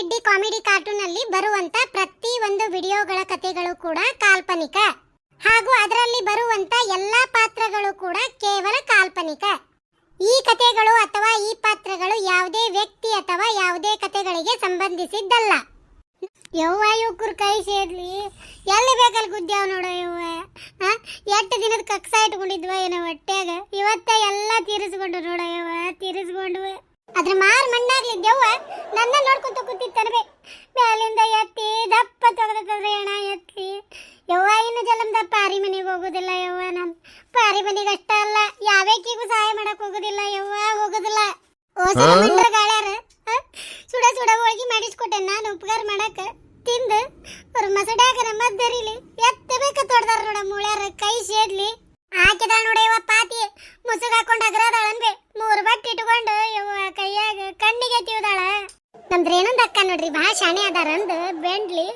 ಕಿಡ್ಡಿ comedy cartoon ಅಲ್ಲಿ ಬರುವಂತ ಪ್ರತಿ ಒಂದು ವಿಡಿಯೋಗಳ ಕಥೆಗಳು ಕೂಡ ಕಾಲ್ಪನಿಕ. ಹಾಗೂ ಅದರಲ್ಲಿ ಬರುವಂತ ಎಲ್ಲಾ ಪಾತ್ರಗಳು ಕೂಡ ಕೇವಲ ಕಾಲ್ಪನಿಕ. ಈ ಕಥೆಗಳು ಅಥವಾ ಈ ಪಾತ್ರಗಳು ಯಾವುದೇ ವ್ಯಕ್ತಿ ಅಥವಾ ಯಾವುದೇ ಕಥೆಗಳಿಗೆ ಸಂಬಂಧಿಸಿದ್ದಲ್ಲ. ಯವ್ವ ಯುವಕರು ಕೈ ಸೇರ್ಲಿ ಎಲ್ಲಿ ಬೇಕಲ್ಲಿ ಗುದ್ದ್ಯಾವ ನೋಡೋ ಯವ್ವ. ಎಷ್ಟು ದಿನದ ಕಕ್ಸ ಇಟ್ಕೊಂಡಿದ್ವ ಏನೋ ಹೊಟ್ಟೆಗ. ಇವತ್ತ ಎಲ್ಲ ತೀರಿಸ್ಕೊಂಡು ನೋಡೋ ಯವ್ವ ಅದ್ರ ಮಾರ್ ಮಣ್ಣಾಗ್ಲಿ ದೆವ್ವ ನನ್ನ ನೋಡ್ಕೊಂತ ಕೂತಿತ್ತನಬೇ ಮ್ಯಾಲಿಂದ ಎತ್ತಿ ದಪ್ಪ ತೊಗದ್ರೆ ಅಣ್ಣ ಎತ್ತಿ. ಯವ್ವ ಇನ್ನು ಜಲಂ ದಪ್ಪ ಪಾರಿ ಮನೆಗೆ ಹೋಗೋದಿಲ್ಲ ಯವ್ವ ನಾನು. ಪಾರಿ ಮನೆಗೆ ಅಷ್ಟ ಅಲ್ಲ ಯಾವ್ಯಾಕಿಗೂ ಸಹಾಯ ಮಾಡಕ್ ಹೋಗೋದಿಲ್ಲ ಯವ್ವ ಹೋಗೋದಿಲ್ಲ. ಓಸಲ ಮಂಡ್ರ ಗಾಳ್ಯಾರ? ಸುಡ ಸುಡ ಹೋಗಿ ಮಾಡಿಸ್ಕೊಟ್ಟೆ ನಾನು ಉಪಕಾರ ಮಾಡಕ. ತಿಂದು ಅವ್ರ ಮಸಡ್ಯಾಗ ಮದ್ದರಿಲಿ ಎತ್ತಬೇಕ ತೊಡ್ದಾರ ನೋಡ ಮುಳ್ಯಾರ ಕೈ ಸೇದ್ಲಿ. ಹಾಕಿದಾಳ ನೋಡ ಯವ್ವ ಪಾತಿ. ಮುಸುಗ ಹಾಕೊಂಡ್ ಅಗ್ರದಾಳ ಮೂರ್ ಬಟ್ಟೆ ಇಟ್ಕೊಂಡು ಯವ್ವ ಕೈಯಾಗ ಕಣ್ಣಿಗೆ ತಿವ್ದಾಳ ನಮ್ದ್ರ ಏನೊಂದ್ ಅಕ್ಕ ನೋಡ್ರಿ ಬಹಳ ಶಾಣೆ ಅದಾರ ಅಂದ್ ಬೆಂಡ್ಲಿ.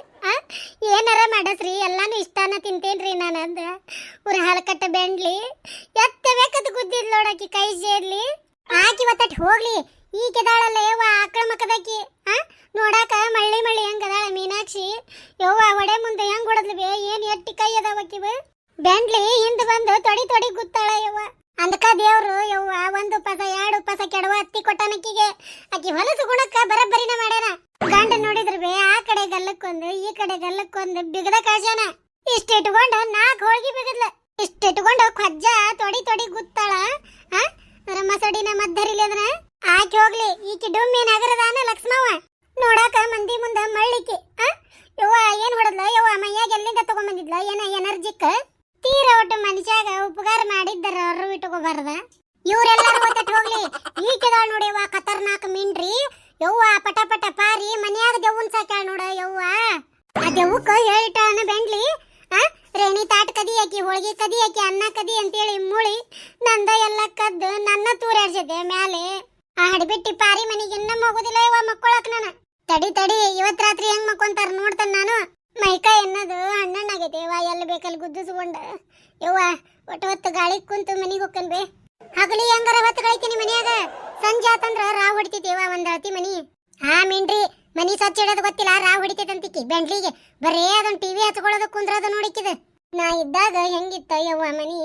ಏನಾರ ಮಾಡಸ್ರಿ, ಎಲ್ಲಾನು ಇಷ್ಟಾನ ತಿಂತೇನ್ರಿ ನಾನು ಅಂದ. ಊರ ಹಲಕಟ್ಟ ಬೆಂಡ್ಲಿ. ಎತ್ತಬೇಕಂತ ಗುದ್ದಿದ್ ನೋಡಾಕಿ ಕೈ ಸೇರ್ಲಿ ಆಕಿ ಒತ್ತಟ್ ಹೋಗ್ಲಿ. ಈಕೆದಾಳಲ್ಲ ಯವ್ವ ಆಕಳ ಮಕ್ಕದಾಕಿ ಆ ನೋಡಾಕ ಮಳ್ಳಿ ಮಳ್ಳಿ ಹೆಂಗದಾಳ ಮೀನಾಕ್ಷಿ ಯವ್ವ ಒಡೆ ಮುಂದೆ ಹೆಂಗ್ ಹೊಡದ್ಲು ಬೇ ಏನ್ ಎಟ್ಟಿ ಕೈ ಅದಾವಕ್ಕಿವ ಬೆಂಡ್ಲಿ ಹಿಂದ್ ಬಂದು ತೊಡಿ ತೊಡಿ ಗುತ್ತಾಳ ಯವ್ವ ಅಂದಕ ದೇವ್ರು ಯವ್ವ ಒಂದು ಉಪಸ ಎರಡು ಉಪಸ ಕೆಡವ ಕೊಟ್ಟನಕ್ಕಿಗೆ ಆಕಿ ಹೊಲಸು ಗುಣಕ್ಕ ಬರಬ್ಬರಿನ ಮಾಡ್ಯಾನ. ಗಂಡ ನೋಡಿದ್ರ ಬೇ, ಆ ಕಡೆ ಗಲ್ಲಕ್ಕೊಂದು, ಈ ಕಡೆ ಗಲ್ಲಕ್ಕೊಂದು ಬಿಗದ ಕಾಜಾನ. ಇಷ್ಟ ಇಟ್ಕೊಂಡು ನಾಲ್ಕು ಹೋಳ್ಗಿ ಬಿಗದ್ಲ. ಇಷ್ಟ ಇಟ್ಕೊಂಡು ಖಜ್ಜ ತೊಡಿ ತೊಡಿ ಗುತ್ತಾಳ, ಆ? ರಮ್ಮಸಡಿನ ಮದ್ದರಿಲಿ ಅದನ್ನ ಆಕಿ ಹೋಗ್ಲಿ. ಈಕಿ ಡುಮ್ಮಿ ನಗರದಾನ ಲಕ್ಷ್ಮವ್ವ. ನೋಡಾಕ ಮಂದಿ ಮುಂದ ಮಳ್ಳಿಕಿ ಯವ್ವ ಏನ್ ಹೊಡದ್ಲ? ಯವ್ವ ಮೈಯಾಗ ಎಲ್ಲಿಂದ ತಗೊಂಬಂದಿದ್ಲ? ಏನ ಎನರ್ಜಿಕ್? ತೀರ ಒಟ್ಟು ಮನುಷ್ಯಾಗ ಉಪಕಾರ ಮಾಡಿದ್ದರ ಅವ್ರು ಇಟ್ಕೋಬಾರ್ದ? ಇವ್ರೆಲ್ಲಾರು ಒತ್ತಟ್ ಹೋಗ್ಲಿ. ಈಕೆದಾಳ್ ನೋಡಿ ಯವ್ವ ಖತರ್ನಾಕ್ ಮಿನ್ರಿ. ಯವ್ವ ಪಟ ಪಟ ಪಾರಿ, ಮನ್ಯಾಗ ದೆವ್ವನ್ ಸಾಕ್ಯಾಳ ನೋಡ ಯವ್ವ. ಆ ದೆವ್ವಕ್ಕ ಹೇಳಿಟ್ಟಾನ ಬೆಂಡ್ಲಿ ರೇಣಿ ತಾಟ್ ಕದಿ ಆಕಿ, ಹೋಳಿಗೆ ಕದಿ ಆಕಿ, ಅನ್ನ ಕದಿ ಅಂತೇಳಿ ಮುಳಿ ನಂದ ಎಲ್ಲ ಕದ್ದು ನನ್ನ ತೂರಾಡ್ಸಿದ್ದೆ ಮ್ಯಾಲೆ. ಆ ಹಡಿಬಿಟ್ಟಿ ಪಾರಿ ಮನೆಗೆ ಇನ್ನ ಮಗುದಿಲ್ಲ ಇವ ಮಕ್ಕೊಳಕ್ ನಾನು. ತಡಿ ತಡಿ, ಇವತ್ ರಾತ್ರಿ ಹೆಂಗ್ ಮಕ್ಕೊಂತಾರ ನೋಡ್ತಾನ ನಾನು. ಮೈಕ ಎನ್ನದು ಹಣ್ಣಣ್ಣಾಗೈತೆ ಇವ ಎಲ್ಲಿ ಬೇಕಲ್ಲಿ ಗುದ್ದಿಸ್ಕೊಂಡ. ಯವ್ವ, ಒಟ್ಟು ಹೊತ್ತು ಗಾಳಿ ಕುಂತು ಮನಿಗೆ ಹೋಗ್ಕನ್ ಬೇ. ಹಗಲಿ ಹೆಂಗಾರ ಹೊತ್ತು ಕಳಿತೀನಿ ಮನ್ಯಾಗ. ಸಂಜೆ ಆತಂದ್ರ ರಾವ್ ಹೊಡಿತೈತಿ ಇವ ಒಂದ್ ಅಳತಿ ಮನಿ. ಹಾ ಮೀನ್ರಿ ಮನಿ ಸ್ವಚ್ಛ ಇಡೋದು ಗೊತ್ತಿಲ್ಲ ರಾವ್ ಹೊಡಿತೈತಂತಿಕ್ಕಿ ಬೆಂಡ್ಲಿಗೆ ಬರೇ ಅದನ್ ಟಿವಿ ಹಚ್ಕೊಳ್ಳೋದು ಕುಂದ್ರದು ನೋಡಿಕ್ಕಿದ. ನಾ ಇದ್ದಾಗ ಹೆಂಗಿತ್ತ ಯವ್ವ ಮನಿ?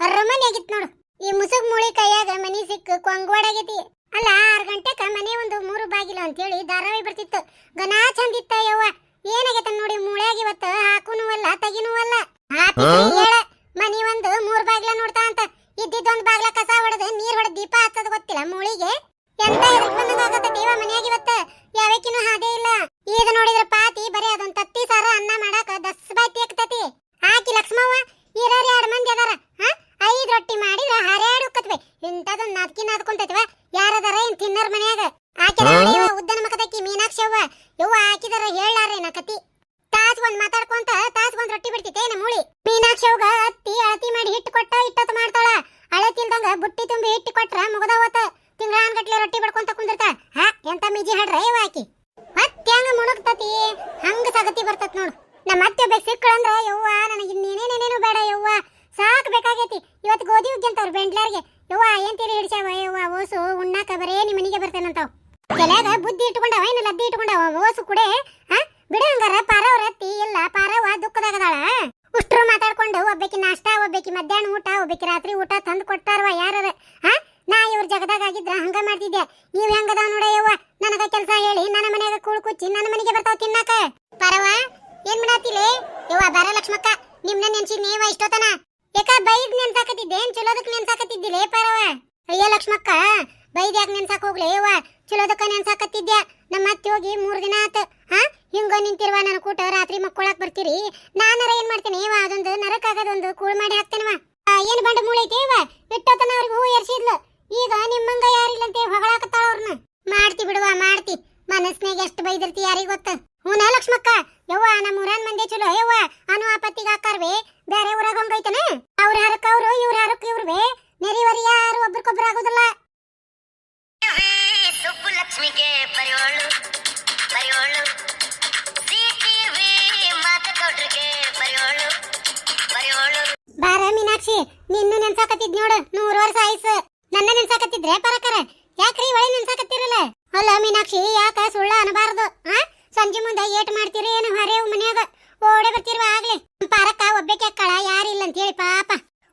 ಅರಮನೆ ಆಗಿತ್ತು ನೋಡು. ಈ ಮುಸುಗ್ ಮೂಳಿ ಕೈಯಾಗ ಮನಿ ಸಿಕ್ಕ ಕೊಂಗ್ವಾಡಾಗೈತಿ. ಅಲ್ಲ ಆರ್ ಗಂಟೆಕ ಮನೆ ಒಂದು ಮೂರು ಬಾಗಿಲು ಅಂತೇಳಿ ಧಾರಾವಾಹಿ ಬರ್ತಿತ್ತು. ಗನಾ ಚಂದಿತ್ತ ಯವ್ವ. ಏನಾಗೈತ ನೋಡಿ ಮೂಳ್ಯಾಗ ಇವತ್ತು ಹಾಕುನು ಅಲ್ಲ ತೆಗಿನೂ ಅಲ್ಲ. ಹೇಳ ಮನಿ ಒಂದು ಮೂರು ಬಾಗಿಲ ನೋಡ್ತಾ ಅಂತ. ಇದ್ದಿದ್ದೊಂದ್ ಬಾಗ್ಲ ಕಸ ಹೊಡೆದು ನೀರ್ ಹೊಡೆದ್ ದೀಪ ಹಚ್ಚದ ಗೊತ್ತಿಲ್ಲ ಮೂಳಿಗೆ. ಎಂತ ಎದಕ್ ಬಂದಂಗ ದೇವ ಮನ್ಯಾಗ ಇವತ್ತ? ಹಾದೇ ಇಲ್ಲ. ಈಗ ನೋಡಿದ್ರ ಪಾತಿ ಬರೀ ಅದೊಂದ್ ತತ್ತಿ ಸಾರ ಅನ್ನ ಮಾಡಾಕ ದಸ್ ಬಾಯ್ ತೇಕ್ತತಿ ಹಾಕಿ ಲಕ್ಷ್ಮವ್ವ ಇರೋರ್ ಎರಡ್ ಮಂದಿ ಅದಾರ ಹಾ ಐದ್ ರೊಟ್ಟಿ ಮಾಡಿದ್ರ ಹರ್ಯಾಡು ಕತ್ವೆ ಇಂತದೊಂದ್ ನಾದ್ಕಿ ನಾದ್ಕೊಂತೈತಿವ ಯಾರದಾರ ಏನ್ ತಿನ್ನರ್ ಮನ್ಯಾಗ ಆಕಿದ ಇವ ಉದ್ದನ ಮಕದಕ್ಕಿ ಮೀನಾಕ್ಷಿ ಅವ್ವ ಯವ್ವ ಹಾಕಿದಾರ ಹೇಳಾರೇನ ಕತಿ ತಾಸ್ ಒಂದ್ ಮಾತಾಡ್ಕೊಂತ ತಾಸ್ ಒಂದ್ ರೊಟ್ಟಿ ಬಿಡ್ತಿತ್ತೆ ನಮ್ಮ ಮೂಳಿ ಮೀನಾಕ್ಷಿ ಅವ್ಗ ಅತ್ತಿ ಅಳತಿ ಮಾಡಿ ಹಿಟ್ಟು ಕೊಟ್ಟ ಇಟ್ಟತ್ ಮಾಡ್ತಾಳ ಅಳತಿಲ್ದಂಗ ಬುಟ್ಟಿ ತುಂಬಿ ಹಿಟ್ಟು ಕೊಟ್ರ ಮುಗದವತ್ತ ತಿಂಗಳಾನ್ಗಟ್ಲೆ ರೊಟ್ಟಿ ಬಡ್ಕೊಂತ ಕುಂದಿರ್ತಾಳ ಎಂತ ಮಿಜಿ ಹಾಡ್ರ ಇವ ಆಕಿ ಮತ್ತೆ ಹೆಂಗ ಮುಣುಕ್ತತಿ ಹಂಗ ಸಗತಿ ಬರ್ತತ್ ನೋಡು. ನಮ್ಮ ಅತ್ತೆ ಬೇಕು ಸಿಕ್ಕಳಂದ್ರ ಯವ್ವ, ನನಗೆ ಇನ್ನೇನೇನೇನೇನು ಬೇಡ ಯವ್ವ. ಸಾಕ್ ಬೇಕಾಗೈತಿ. ಇವತ್ತು ಗೋಧಿ ಉಗ್ಗಂತವ್ರ ಬೆಂಡ್ಲಾರ್ಗೆ. ಯವ್ವ, ಏನ್ ತೀರಿ ಹಿಡ್ಸ್ಯಾವ? ಯವ್ವ, ಓಸು, ಉಣ್ಣಾಕ ಬರೇ ನಿಮ್ಮ ಮನೆಗೆ ಬರ್ತೇನಂತಾವ್. ಕೆಲ್ಯಾಗ ಬುದ್ಧಿ ಇಟ್ಕೊಂಡವ, ಏನು ಲದ್ದಿ ಇಟ್ಕೊಂಡವ? ಓಸು ಕುಡೆ ಹಾ ಬಿಡು ಹಂಗಾರ ಪಾರವ್ರ ಅತ್ತಿ ಇಲ್ಲ ಪಾರವ್ವ ದುಃಖದಾಗದಾಳ. ಉಷ್ಟ್ರು ಮಾತಾಡ್ಕೊಂಡು ಒಬ್ಬಕಿ ನಾಷ್ಟ, ಒಬ್ಬಕಿ ಮಧ್ಯಾಹ್ನ ಊಟ, ಒಬ್ಬಕಿ ರಾತ್ರಿ ಊಟ ತಂದು ಕೊಡ್ತಾರವ ಯಾರ ಹಾ ನಾ ಇವ್ರ ಜಗದಾಗ ಆಗಿದ್ರ ಹಂಗ ಮಾಡ್ತಿದ್ದೆ ನೀವ್ ಹೆಂಗದ ನೋಡ ಯವ್ವ ನನಗ ಕೆಲಸ ಹೇಳಿ ನನ್ನ ಚಿನ್ನ ಮನೆಗೆ ಬರ್ತಾವ ತಿನ್ನಾಕ? ಪರವ, ಏನ್ ಮಾಡಾತಿಲೆ? ಯವ್ವ, ಬರ ಲಕ್ಷ್ಮಕ್ಕ, ನಿಮ್ನ ನೆನ್ಸಿ ನೀವ ಇಷ್ಟೋತನ. ಯಾಕ ಬೈದ್ ನೆನ್ಸಾಕತ್ತಿದ್ದೆ? ಏನ್ ಚಲೋದಕ್ ನೆನ್ಸಾಕತ್ತಿದ್ದಿಲೇ ಪರವ? ಅಯ್ಯ ಲಕ್ಷ್ಮಕ್ಕ ಬೈದ್ ಯಾಕ ನೆನ್ಸಾಕ ಹೋಗ್ಲಿ? ಯವ್ವ, ಚಲೋದಕ್ಕ ನೆನ್ಸಾಕತ್ತಿದ್ದೆ ನಮ್ಮ ಅತ್ತಿ ಹೋಗಿ ಮೂರ್ ದಿನ ಆತ. ಹಾ, ಹಿಂಗ ನಿಂತಿರುವ ನನ್ನ ಕೂಟ, ರಾತ್ರಿ ಮಕ್ಕೊಳಕ್ ಬರ್ತೀರಿ. ನಾನರ ಏನ್ ಮಾಡ್ತೀನಿ? ಯವ್ವ, ಅದೊಂದು ನರಕ ಆಗೋದೊಂದು ಕೂಳ್ ಮಾಡಿ ಹಾಕ್ತೇನವ. ಏನ್ ಬಂಡ ಮೂಳೈತೆ ಯವ್ವ? ಇಟ್ಟೋತನ ಅವ್ರಿಗೆ ಹೂ ಎರ್ಸಿದ್ಲು ಈಗ ನಿಮ್ಮಂಗ ಯಾರಿಲ್ಲಂತೆ, ಹೊಗಳಾಕತ್ತಾಳ ಅವ್ರನ್ನ ಮಾಡ್ತಿ ಬಿಡುವ, ಮಾಡ್ತಿ. ಮನಸ್ನಾಗ ಎಷ್ಟು ಬೈದಿರ್ತಿ ಯಾರಿಗೆ ಗೊತ್ತ? ಹೂನ ಲಕ್ಷ್ಮಕ್ಕ. ಯವ್ವ ನಮ್ಮ ಊರನ್ ಮಂದಿ ಚಲೋ. ಯವ್ವ ಅನು ಆಪತ್ತಿಗೆ ಹಾಕಾರ್ವೆ. ಬೇರೆ ಊರಾಗ ಹಂಗೈತನ ಸಂಜೆ ಮುಂದೆ ಏಟ್ ಮಾಡ್ತೀರಿ? ಏನು ಹರೇವ್ ಮನ್ಯಾಗ? ಓಡೆ ಬರ್ತಿರುವ ಆಗ್ಲಿ? ಪಾರಕ್ಕ ಒಬ್ಬಕ್ಕೆ ಯಾರು ಯಾರಿಲ್ಲ ಅಂತ ಹೇಳಿ ಪಾಪ.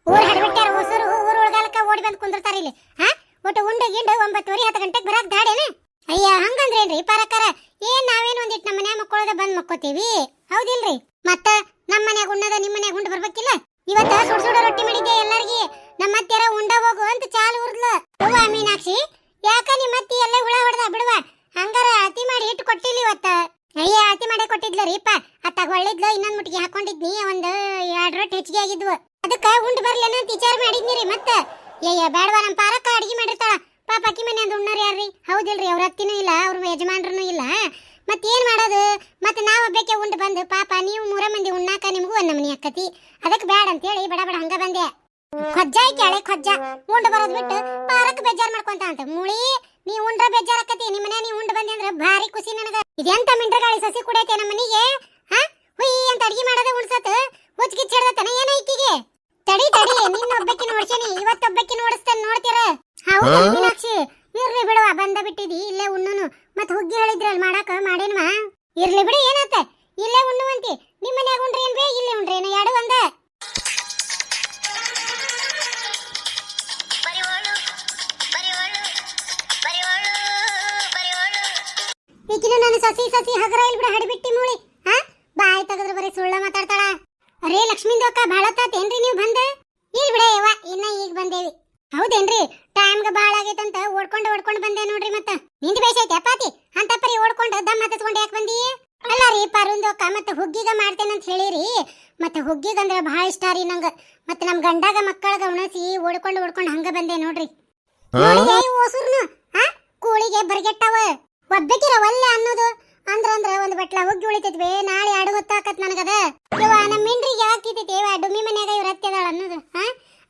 ಊರ್ ಹಡ್ಬಿಟ್ಟಾರ ಹೊಸರು ಊರ್ ಉಳ್ಗಾಲಕ್ಕ ಓಡಿ ಬಂದು ಕುಂದಿರ್ತಾರ ಇಲ್ಲಿ. ಹಾ? ಒಟ್ಟು ಉಂಡು ಗಿಂಡು ಒಂಬತ್ತುವರೆ ಹತ್ತು ಗಂಟೆಗೆ ಬರಾಕ್ ದಾಡೇನೆ ಅಯ್ಯ, ಹಂಗಂದ್ರೇನ್ರಿ ಪಾರಕ್ಕಾರ? ಏನ್ ನಾವೇನ್ ಒಂದಿಟ್ಟು ನಮ್ಮ ಮನ್ಯಾಗ ಮಕ್ಕಳದ ಬಂದ್ ಮಕ್ಕೋತೀವಿ? ಹೌದಿಲ್ರಿ? ಮತ್ತ ನಮ್ಮ ಮನ್ಯಾಗ ಉಣ್ಣದ ನಿಮ್ಮ ಮನ್ಯಾಗ ಉಂಡು ಬರ್ಬೇಕಿಲ್ಲ? ಇವತ್ತ ಸುಡ್ ಸುಡ ರೊಟ್ಟಿ ಮಾಡಿದ್ದೆ ಎಲ್ಲಾರ್ಗಿ. ನಮ್ಮ ಹತ್ತಿರ ಉಂಡ ಹೋಗು ಅಂತ ಚಾಲು ಉರ್ದ್ಲು ಅವ್ವ ಮೀನಾಕ್ಷಿ ಯಾಕ ನಿಮ್ಮ ಅತ್ತಿ ಎಲ್ಲ ಹುಳ ಹೊಡೆದ ಬಿಡುವ ಹಂಗಾರ ಅತಿ ಮಾಡಿ ಇಟ್ಟು ಕೊಟ್ಟಿಲ್ಲ ಇವತ್ತ ಅಯ್ಯ ಅತಿ ಮಾಡೇ ಕೊಟ್ಟಿದ್ಲ ರೀಪ ಅತ್ತಾಗ ಒಳ್ಳಿದ್ಲು ಇನ್ನೊಂದ್ ಮುಟ್ಟಿಗೆ ಹಾಕೊಂಡಿದ್ನಿ ಒಂದ್ ಎರಡ್ ರೊಟ್ಟಿ ಹೆಚ್ಚಿಗೆ ಆಗಿದ್ವು ಅದಕ್ಕ ಉಂಡು ಬರ್ಲೇನ ಅಂತ ವಿಚಾರ ಮಾಡಿದ್ನಿ ರೀ ಮತ್ತ ಅಯ್ಯ, ಬೇಡವಾ ನಮ್ಮ ಪಾರಕ್ಕ ಅಡಿಗೆ ಮಾಡಿರ್ತಾಳ. ಪಾಪ ಅಕ್ಕಿ ಮನೆ ಅಂದ್ ಉಣ್ಣಾರ ಯಾರ್ರಿ? ಹೌದಿಲ್ರಿ, ಅವ್ರ ಅತ್ತಿನೂ ಇಲ್ಲ, ಅವ್ರ ಯಜಮಾನ್ರೂ ಇಲ್ಲ. ಮತ್ತೆ ಏನ್ ಮಾಡೋದು? ಮತ್ತೆ ನಾವು ಒಬ್ಬಕ್ಕೆ ಉಂಡು ಬಂದು, ಪಾಪ ನೀವು ಮೂರ ಮಂದಿ ಉಣ್ಣಾಕ ನಿಮಗೂ ಒಂದ್ ನಮನಿ ಅಕ್ಕತಿ. ಅದಕ್ಕೆ ಬೇಡ ಅಂತೇಳಿ ಬಡ ಬಡ ಹಂಗ ಬಂದೆ. ಖಜ್ಜ ಕೇಳೆ ಖಜ್ಜ. ಉಂಡು ಬರೋದು ಬಿಟ್ಟು ಪಾರಕ್ ಬೇಜಾರ್ ಮಾಡ್ಕೊಂತ ಅಂತ. ಮುಳಿ, ನೀ ಉಂಡ್ರ ಬೇಜಾರ್ ಆಕತಿ ನಿಮ್ಮ ಮನೆ ನೀ ಉಂಡು ಬಂದೆ ಅಂದ್ರೆ ಭಾರಿ ಖುಷಿ ನನಗೆ. ಇದೆಂತ ಮಿಂಡ್ರಗಾಳಿ ಸಸಿ ಕುಡೈತೆ ನಮ್ಮ ಮನಿಗೆ ಹಾ? ಹುಯ್ ಅಂತ ಅಡಿಗೆ ಮಾಡೋದೇ ಉಣ್ಸತ್. ಹುಚ್ಚಿಗಿಚ್ಚ ಹಿಡ್ದತನ? ಏನ ಈಕಿಗೆ ತಡಿ ತಡಿ. ನಿನ್ನ ಒಬ್ಬಕ್ಕಿ ನೋಡ್ಸೇನಿ ಇವತ್ತೊಬ್ಬಕ್ಕಿ ನೋಡಿಸ್ತೇನೆ ನೋಡ್ತೀರ? ಹೌದು ಮೀನಾಕ್ಷಿ. ಇರ್ಲಿ ಬಿಡುವ ಬಂದ ಬಿಟ್ಟಿದಿ. ಇಲ್ಲೇ ಉಣ್ಣುನು. ಮತ್ ಹುಗ್ಗಿ ಹೇಳಿದ್ರಲ್ ಮಾಡಾಕ ಮಾಡೇನ್ವಾ? ಇರ್ಲಿ ಬಿಡಿ ಏನಾತ? ಇಲ್ಲೇ ಉಣ್ಣುವಂತಿ. ನಿಮ್ಮ ಮನ್ಯಾಗ ಉಂಡ್ರಿ ಏನ್ ಬೇ ಇಲ್ಲೇ ಉಂಡ್ರಿ ಏನ? ಎರಡು ಒಂದ. ಈಗಿನ ನನ್ನ ಸಸಿ ಸಸಿ ಹಗರ ಇಲ್ಬಿಡ ಹಡಿಬಿಟ್ಟಿ ಮೂಳಿ. ಹಾ? ಬಾಯ್ ತೆಗೆದ್ರೆ ಬರೀ ಸುಳ್ಳ ಮಾತಾಡ್ತಾಳ. ಅರೇ ಲಕ್ಷ್ಮೀಂದು ಅಕ್ಕ ಭಾಳ ತಾತೇನ್ರಿ ನೀವು ಬಂದ? ಇಲ್ ಬಿಡ ಯವ್ವ ಇನ್ನ ಈಗ ಬಂದೇವಿ. ಹೌದೇನ್ರಿ? ಟೈಮ್ಗೆ ಭಾಳ ಆಗೈತಂತ ಓಡ್ಕೊಂಡು ಓಡ್ಕೊಂಡು ಬಂದೆ ನೋಡ್ರಿ ಮತ್ತ. ನಿಂದ ಬೇಸೈತೆ ಅಪ್ಪಾತಿ? ಅಂತ ಪರಿ ಓಡ್ಕೊಂಡು ದಮ್ ಹತ್ತಿಸ್ಕೊಂಡು ಯಾಕೆ ಬಂದಿ? ಅಲ್ಲ ರೀ ಪರುಂದು ಅಕ್ಕ ಮತ್ತೆ ಹುಗ್ಗಿಗ ಮಾಡ್ತೇನೆ ಅಂತ ಹೇಳಿರಿ. ಮತ್ತೆ ಹುಗ್ಗಿಗಂದ್ರ ಭಾಳ ಇಷ್ಟ ರೀ ನಂಗ. ಮತ್ತೆ ನಮ್ ಗಂಡಾಗ ಮಕ್ಕಳಗ ಉಣಸಿ ಓಡ್ಕೊಂಡು ಓಡ್ಕೊಂಡು ಹಂಗ ಬಂದೆ ನೋಡ್ರಿ. ಓಸುರ್ನು ಹಾ ಕೂಳಿಗೆ ಬರ್ಗೆಟ್ಟವ. ಒಬ್ಬಕಿರ ಒಲ್ಲೆ ಅನ್ನೋದು. ಅಂದ್ರ ಅಂದ್ರ ಒಂದ್ ಬಟ್ಲ ಹುಗ್ಗಿ ಉಳಿತೈತ್ವೆ ನಾಳೆ ಅಡು ಗೊತ್ತಾಕತ್ ನನಗದ. ಇವ ನಮ್ಮ ಮಿಂಡ್ರಿಗೆ ಯಾಕಿತೈತಿ ಇವ ಡುಮ್ಮಿ ಮನ್ಯಾಗ ಇವ್ರ ಹತ್ತಿದಾಳ ಅನ್ನೋದು ಹಾ?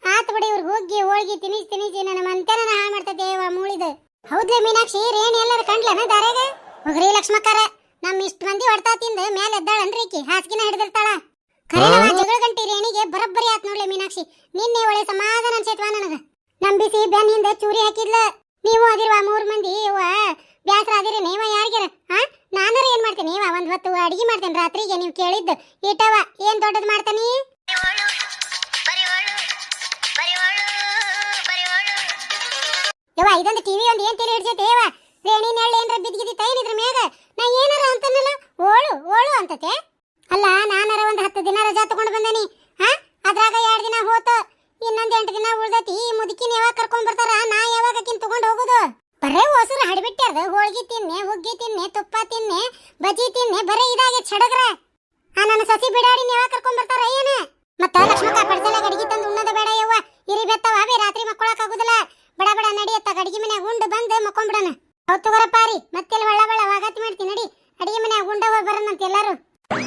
ಆತ್ ಬಿಡಿ ಇವ್ರ ಹುಗ್ಗಿ ಹೋಳ್ಗಿ ತಿನಿಸಿ ತಿನಿಸಿ ನನ್ನ ಮಂತೆನ ಹಾ ಮಾಡ್ತೈತೆ ಇವ ಮೂಳಿದ. ಹೌದ್ಲೆ ಮೀನಾಕ್ಷಿ ರೇಣಿ ಎಲ್ಲರ ಕಂಡ್ಲೇನ ದಾರ್ಯಾಗ? ಹೋಗ್ರಿ ಲಕ್ಷ್ಮಕ್ಕರ ನಮ್ಮ ಇಷ್ಟ ಮಂದಿ ಹೊಡ್ತಾ ತಿಂದ ಮೇಲೆ ಎದ್ದಾಳನ್ರಿ ಈಕಿ ಹಾಸಿಗೆನ ಹಿಡ್ದಿರ್ತಾಳ. ಜಗಳ ಗಂಟಿ ರೇಣಿಗೆ ಬರಬ್ಬರಿ ಆತ್ ನೋಡ್ಲೆ ಮೀನಾಕ್ಷಿ ನಿನ್ನೆ ಒಳ್ಳೆ ಸಮಾಧಾನ ಅನ್ಸೈತ್ವಾ ನನಗ. ನಂಬಿಸಿ ಬೆನ್ ಹಿಂದೆ ಚೂರಿ ಹಾಕಿದ್ಲ ನೀವು ಅದಿರುವ ಮೂರ್ ಮಂದಿ ಇವ ಬ್ಯಾಸರ ಅದಿರಿ ನೀವ ಯಾರಿಗಾರ ಹಾ ನಾನರ ಏನ್ ಮಾಡ್ತೀನಿ ನೀವ ಒಂದ್ ಹೊತ್ತು ಅಡಿಗೆ ಮಾಡ್ತೇನೆ ರಾತ್ರಿಗೆ, ನೀವು ಕೇಳಿದ್ದು. ಇಟ್ಟವ, ಏನ್ ದೊಡ್ಡದ್ ಮಾಡ್ತಾನಿ ಯವ್ವ, ಇದೊಂದು ಟಿವಿ ಒಂದು ಏನ್ ತಲೆ ಹಿಡ್ಸೈತೆ ಯವ್ವ, ರೇಣಿ ನೆಳ್ಳಿ ಏನ್ರ ಬಿದ್ದಿಗಿದ್ದ ಏನಿದ್ರ ಮ್ಯಾಗ ನಾ ಏನಾರ ಅಂತನಲ್ಲ? ಓಳು ಓಳು ಅಂತತೆ ಅಲ್ಲ ನಾನರ ಒಂದ್ ಹತ್ತು ದಿನ ರಜಾ ತಗೊಂಡ್ ಬಂದೇನಿ ಹಾ ಅದ್ರಾಗ ಎರಡ್ ದಿನ ಹೋತು ಇನ್ನೊಂದ್ ಎಂಟು ದಿನ ಉಳ್ದೈತಿ ಈ ಮುದುಕಿನ ಯಾವಾಗ ಕರ್ಕೊಂಡ್ ಬರ್ತಾರ ನಾ ಯಾವಾಗ ಆಕಿನ್ ತಗೊಂಡ್ ಹೋಗುದು ಬರೇ ಹೊಸರು ಹಡಿಬಿಟ್ಟಾರ್ದ ಹೋಳ್ಗಿ ತಿನ್ನೆ ಹುಗ್ಗಿ ತಿನ್ನೆ ತುಪ್ಪ ತಿನ್ನೆ ಬಜಿ ತಿನ್ನೆ ಬರೇ ಇದಾಗೆ ಚಡಗ್ರ ಆ ನನ್ನ ಸಸಿ ಬಿಡಾಡಿ ಯಾವಾಗ ಕರ್ಕೊಂಡ್ ಬರ್ತಾರ ಏನ ಮತ್ತ ಲಕ್ಷ್ಮಕ್ಕ ಪಡ್ಸಲಾಗ ಅಡಿಗೆ ತಂದು ಉಣ್ಣದ ಬೇಡ ಯವ್ವ ಇರಿ ಬೆತ್ತವ ಬೇ ರಾತ್ರಿ ಮಕ್ಕೊಳಕ್ ಆಗುದಿಲ್ಲ ಬಡ ಬಡ ನಡಿಯತ್ತ ಅಡಿಗೆ ಮನ್ಯಾಗ ಉಂಡು ಬಂದು ಮಕ್ಕೊಂಬಿಡೋಣ. ಅವ್ ತಗೋರ ಪಾರಿ ಮತ್ತೆಲ್ಲ ಬಳ್ಳ ವಾಗಾತಿ ಮಾಡ್ತೀನಿ, ನಡಿ. ಅಡಿಗೆ ಮನ್ಯಾಗ ಉಂಡ ಹೋಗಿ ಬರೋಣಂತ ಎಲ್ಲಾರು.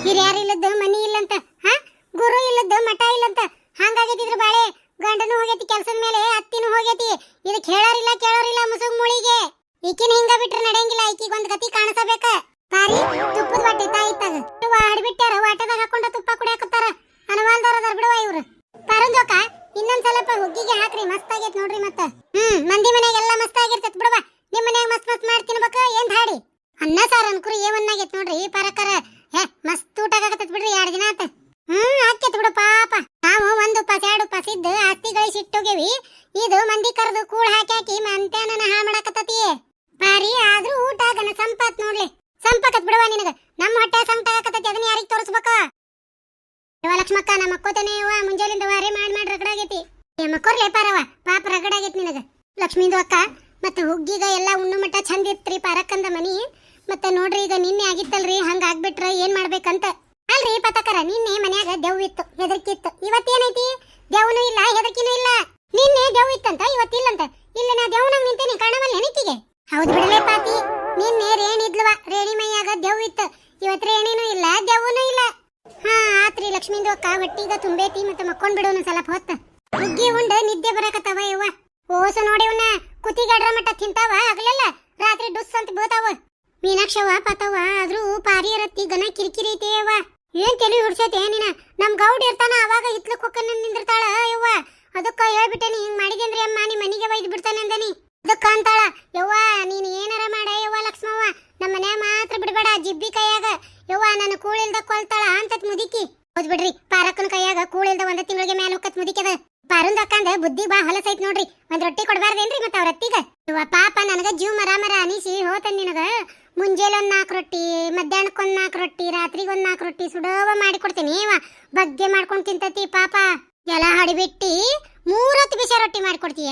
ಹಿರಿಯಾರು ಇಲ್ಲದ್ದು, ಮನಿ ಇಲ್ಲಂತ, ಹಾ? ಗುರು ಇಲ್ಲದ್ದು, ಮಠ ಇಲ್ಲಂತ. ಹಂಗಾಗೈತಿದ್ರ ಬಾಳೆ, ಗಂಡನು ಹೋಗೈತಿ, ಕೆಲಸದ ಮೇಲೆ ಅತ್ತಿನೂ ಹೋಗೈತಿ. ಇದಕ್ಕೆ ಹೇಳೋರಿಲ್ಲ, ಕೇಳೋರಿಲ್ಲ ಮುಸುಗ್ ಮುಳಿಗೆ. ಈಕಿನ ಹಿಂಗ ಬಿಟ್ರೆ ನಡೆಯಂಗಿಲ್ಲ ಈಕಿಗೆ ಒಂದ್ ಗತಿ ಕಾಣಿಸಬೇಕು. ಪಾರಿ ತುಪ್ಪದ ಬಟ್ಟೆ ತಾಯಿ ತಗ. ಹಡ್ಬಿಟ್ಟಾರ ವಾಟದಾಗ ಹಾಕೊಂಡ ತುಪ್ಪ ಕುಡಿಯಾಕತ್ತಾರ ಅನವಾಲ್ದಾರ ಅದಾರ ಬಿಡುವ ಇವ್ರು ಪರಂದೋಕ ಇನ್ನೊಂದ್ ಸ್ವಲ್ಪ ಹುಗ್ಗಿಗೆ ಹಾಕ್ರಿ ಮಸ್ತ್ ಆಗೈತ್ ನೋಡ್ರಿ ಮತ್ತ ಹ್ಮ್ ಮಂದಿ ಮನ್ಯಾಗ ಎಲ್ಲ ಮಸ್ತ್ ಆಗಿರ್ತೈತ್ ಬಿಡುವ ನಿಮ್ ಮನ್ಯಾಗ ಮಸ್ತ್ ಮಸ್ತ್ ಮಾಡಿ ತಿನ್ಬೇಕ ಏನ್ ಹಾಡಿ ಅನ್ನ ಸಾರ್ ಅನ್ಕುರಿ ಏವನ್ನಾಗೈತ್ ನೋಡ್ರಿ ಪರಕರ ಹೇ ಮಸ್ತ್ ಊಟ ಆಗತ್ತೈತ್ ಬಿಡ್ರಿ ಎರಡ್ ದಿನ ಆತ ಹ್ಮ್ ಆಕೇತ್ ಬಿಡು ಪಾಪ ನಾವು ಒಂದ್ ಉಪಾಸ ಎರಡು ಉಪಾಸ ಇದ್ದು ಆಸ್ತಿ ಗಳಿಸಿ ಇಟ್ಟೋಗೇವಿ ಇದು ಮಂದಿ ಕರೆದು ಕೂಳ್ ಹಾಕಿ ಹಾಕಿ ಮಂತ್ಯಾನ ಹಾ ಮಾಡಕತ್ತತಿ ಬಾರಿ ಆದ್ರೂ ಊಟ ಆಗನ ಸಂಪಾತ್ ನೋಡ್ಲಿ. ಸಂಪಕತ್ ಬಿಡವಾ ನಿನಗ. ನಮ್ಮ ಹೊಟ್ಟೆ ಸಂಕಟ ಆಗಕತ್ತತಿ, ಅದನ್ನ ಯಾರಿಗೆ ತೋರಿಸ್ಬೇಕ? ಇವ ಲಕ್ಷ್ಮಕ್ಕ, ನಮ್ಮ ಮಕ್ಕೋತೇನೆ ಇವ ಮುಂಜಾಲಿಂದ ವಾರೆ ಮಾಡಿ ಮಾಡಿ ರಗಡಾಗೈತಿ ಏ ಮಕ್ಕೋರ್ಲೆ ಪಾರವ ಪಾಪ ರಗಡಾಗೈತಿ ನಿನಗ. ಲಕ್ಷ್ಮೀಂದು ಅಕ್ಕ, ಮತ್ತೆ ಹುಗ್ಗಿಗ ಎಲ್ಲ ಉಣ್ಣು ಮಟ್ಟ ಚಂದ ಇತ್ತ್ರಿ ಪಾರಕ್ಕಂದ ಮನಿ. ಮತ್ತೆ ನೋಡ್ರಿ ಈಗ ನಿನ್ನೆ ಆಗಿತ್ತಲ್ರಿ, ಹಂಗ ಆಗ್ಬಿಟ್ರ ಏನ್ ಮಾಡ್ಬೇಕಂತ. ಅಲ್ರಿ ಪತಕರ, ನಿನ್ನೆ ಮನ್ಯಾಗ ದೆವ್ ಇತ್ತು ಹೆದರ್ಕಿತ್ತು ಇವತ್ತೇನೈತಿ? ಪತವ ಆದ್ರೂ ಪಾರಿ ರತ್ತಿ ಗನ ಕಿರಿಕಿರಿ ಐತೆ ಯವ್ವ. ಏನ್ ತಲೆ ಹುಡ್ಸೈತೆ ನೀನ ನಮ್ ಗೌಡ್ ಇರ್ತಾನ, ಅವಾಗ ಹಿತ್ಲಕ್ ಹೊಕ್ಕನ ನಿಂದಿರ್ತಾಳ, ಯವ್ವ. ಅದಕ್ಕ ಹೇಳ್ಬಿಟ್ಟೇನಿ ಹಿಂಗ್ ಮಾಡಿದೇನ್ರಿ ಅಮ್ಮ, ನಿ ಮನೆಗೆ ಒಯ್ದು ಬಿಡ್ತಾನೆ ಅಂದನಿ. ಅದಕ್ಕ ಅಂತಾಳ, ಯವ್ವ, ನೀನ್ ಏನಾರ ಮಾಡ ಯವ್ವ ಲಕ್ಷ್ಮವ್ವ. ನಮ್ಮ ಮನೆ ಮಾತ್ರ ಬಿಡಬೇಡ, ಜಿಬ್ಬಿ ಕೈಯಾಗ. ಯವ್ವ, ನನ್ನ ಕೂಳಿಲ್ದ ಕೊಲ್ತಾಳ ಅಂತತ್ ಮುದಿಕಿ. ಹೌದ್ ಬಿಡ್ರಿ, ಪಾರಕ್ಕನ ಕೈಯಾಗ ಕೂಳಿಲ್ದ ಒಂದ್ ತಿಂಗಳಿಗೆ ಮೇಲೆ ಹೊಕ್ಕತ್ ಮುದಿಕದ ಪಾರುಂದ ಅಕ್ಕಂದ ಬುದ್ಧಿ ಬಾ ಹೊಲಸೈತ್ ನೋಡ್ರಿ. ಒಂದ್ ರೊಟ್ಟಿ ಕೊಡ್ಬಾರ್ದೇನ್ರಿ ಮತ್ತ ಅವ್ರ ಅತ್ತಿಗ? ಯವ್ವ, ಪಾಪ, ನನಗ ಜೀವ ಮರ ಮರ ಅನಿಸಿ ಹೋತನ್ ನಿನಗ. ಮುಂಜಾನೆ ಒಂದು ನಾಲ್ಕು ರೊಟ್ಟಿ ಮಧ್ಯಾಹ್ನಕ್ಕೆ ಒಂದ್ ನಾಲ್ಕು ರೊಟ್ಟಿ ರಾತ್ರಿಗೆ ಒಂದ್ ನಾಲ್ಕು ರೊಟ್ಟಿ ಸುಡೋವ ಮಾಡಿ ಕೊಡ್ತೀನಿ ಇವ ಬಗ್ಗೆ ಮಾಡ್ಕೊಂಡು ತಿಂತತಿ ಪಾಪ. ಎಲ್ಲ ಹಡಿಬಿಟ್ಟಿ ಮೂರೊತ್ತು ಬಿಸಿ ರೊಟ್ಟಿ ಮಾಡಿಕೊಡ್ತೀಯ?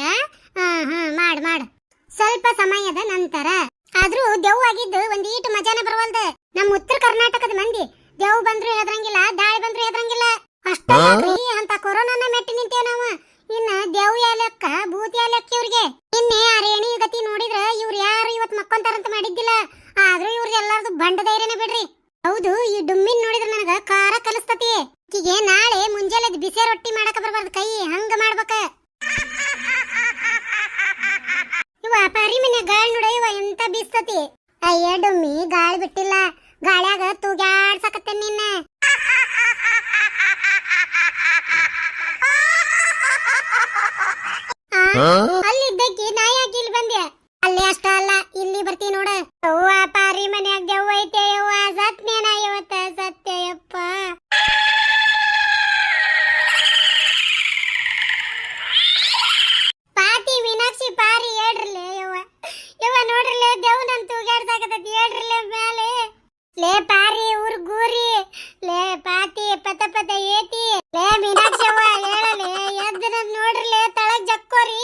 ಹಾ ಹಾ ಮಾಡು ಮಾಡು. ಸ್ವಲ್ಪ ಸಮಯದ ನಂತರ. ಆದ್ರೂ ದೆವ್ ಆಗಿದ್ದು ಒಂದ್ ಈಟು ಮಜಾನ ಬರವಲ್ದ. ನಮ್ಮ ಉತ್ತರ ಕರ್ನಾಟಕದ ಮಂದಿ. ದೆವ್ ಬಂದ್ರು ಹೆದ್ರಂಗಿಲ್ಲ ದಾಳಿ ಬಂದ್ರು ಹೆದ್ರಂಗಿಲ್ಲ ಅಷ್ಟೇ ಯಾಕ್ರಿ ಅಂತ ಕೊರೋನಾನ ಮೆಟ್ಟಿ ನಿಂತೇವ್ ನಾವು ಇನ್ನ ದೆವ್ ಯಾಲಕ್ಕ ಭೂತ್ ಯಾಲಕ್ಕ ಇವ್ರಿಗೆ ನಿನ್ನೆ ಆ ರೇಣಿ ಗತಿ ನೋಡಿದ್ರ ಇವ್ರು ಯಾರು ಇವತ್ ಮಕ್ಕೊಂತಾರಂತ ಮಾಡಿದ್ದಿಲ್ಲ ಆದ್ರೂ ಇವ್ರಿಗೆ ಎಲ್ಲಾರ್ದು ಬಂಡ ಧೈರ್ಯನೇ ಬಿಡ್ರಿ ಹೌದು ಈ ಡುಮ್ಮಿನ್ ನೋಡಿದ್ರ ನನಗ ಖಾರ ಕಲಿಸ್ತತಿ ಈಕಿಗೆ ನಾಳೆ ಮುಂಜಾನೆ ಬಿಸಿ ರೊಟ್ಟಿ ಮಾಡಕ ಬರ್ಬಾರ್ದು ಕೈ ಹಂಗ ಮಾಡ್ಬೇಕ ಇವ ಪಾರಿ ಮನೆ ಗಾಳಿ ನೋಡ ಇವ ಎಂತ ಬೀಸ್ತತಿ ಅಯ್ಯ ಡುಮ್ಮಿ ಗಾಳಿ ಬಿಟ್ಟಿಲ್ಲ ಗಾಳ್ಯಾಗ ತೂಗ್ಯಾಡ್ಸಕತ್ತೆ ನಿನ್ನ ಆ, ಅಲ್ಲಿದ್ದಕ್ಕಿ ನಾ ಯಾಕೆ ಇಲ್ಲಿ ಬಂದೆ ಅಲ್ಲಿ ಅಷ್ಟ ಅಲ್ಲ ಇಲ್ಲಿ ಬರ್ತಿ ನೋಡ ಅವ್ವ ಪಾರಿ ಮನ್ಯಾಗ ದೆವ್ವ ಐತೆ ಯವ್ವ ಸತ್ನೇನ ಇವತ್ತ ಸತ್ಯಯಪ್ಪ ಪಾತಿ ಮೀನಾಕ್ಷಿ ಪಾರಿ ಹೇಳ್ರಲೆ ಯವ್ವ ಯವ್ವ ನೋಡ್ರಲೆ ದೆವ್ ನನ್ ತೂಗಾಡ್ಸಾಕತೈತಿ ಹೇಳ್ರಲೆ ಮ್ಯಾಲೆ ಲೇ ಪಾರಿ ಊರ್ ಗೂರಿ ಲೇ ಪಾತಿ ಪತ ಪತ ಏತಿ ಲೇ ಮೀನಾಕ್ಷಿ ಅವ್ವ ಹೇಳಲೆ ಎದ್ದು ನನ್ ನೋಡ್ರಲೆ ತಳಗ್ ಜಕ್ಕೋರಿ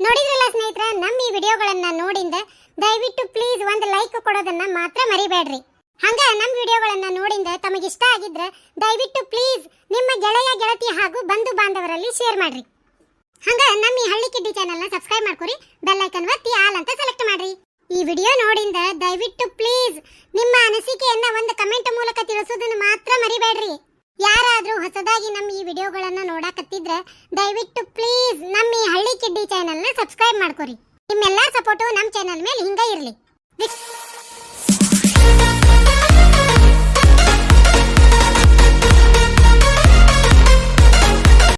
ನೋಡಿದ್ರಲ್ಲ ಸ್ನೇಹಿತರ ನಮ್ಮ ಈ ವಿಡಿಯೋಗಳನ್ನ ನೋಡಿಂದ ದಯವಿಟ್ಟು ಪ್ಲೀಸ್ ಒಂದು ಲೈಕ್ ಕೊಡೋದನ್ನ ಮಾತ್ರ ಮರಿಬೇಡ್ರಿ. ಹಂಗ ನಮ್ಮ ವಿಡಿಯೋಗಳನ್ನ ನೋಡಿಂದ ತಮಗಿಷ್ಟ ಆಗಿದ್ರೆ ದಯವಿಟ್ಟು ಪ್ಲೀಸ್ ನಿಮ್ಮ ಗೆಳೆಯ, ಗೆಳತಿ ಹಾಗೂ ಬಂಧು ಬಾಂಧವರಲ್ಲಿ ಶೇರ್ ಮಾಡ್ರಿ. ಹಂಗ ನಮ್ಮ ಈ ಹಳ್ಳಿ ಕಿಡ್ಡಿ ಚಾನೆಲ್ನ ಸಬ್ಸ್ಕ್ರೈಬ್ ಮಾಡ್ಕೊರಿ ಬೆಲ್ ಐಕನ್ ಒತ್ತಿ ಆಲ್ ಅಂತ ಸೆಲೆಕ್ಟ್ ಮಾಡ್ರಿ. ಈ ವಿಡಿಯೋ ನೋಡಿಂದ ದಯವಿಟ್ಟು ಪ್ಲೀಸ್ ನಿಮ್ಮ ಅನಿಸಿಕೆಯನ್ನ ಒಂದು ಕಮೆಂಟ್ ಮೂಲಕ ತಿಳಿಸೋದನ್ನ ಮಾತ್ರ ಮರಿಬೇಡ್ರಿ. ಯಾರಾದರೂ ಹೊಸದಾಗಿ ನಮ್ಮ ಈ ವಿಡಿಯೋಗಳನ್ನ ನೋಡಾಕತ್ತಿದ್ರೆ ದಯವಿಟ್ಟು ಪ್ಲೀಸ್ ನಮ್ಮ ಈ ಹಳ್ಳಿ ಕಿಡ್ಡಿ ಚಾನೆಲ್ನ ಸಬ್ಸ್ಕ್ರೈಬ್ ಮಾಡ್ಕೊರಿ. ನಿಮ್ಮೆಲ್ಲಾ ಸಪೋರ್ಟು ನಮ್ಮ ಚಾನೆಲ್ ಮೇಲೆ ಹಿಂಗೆ ಇರ್ಲಿ. Nick!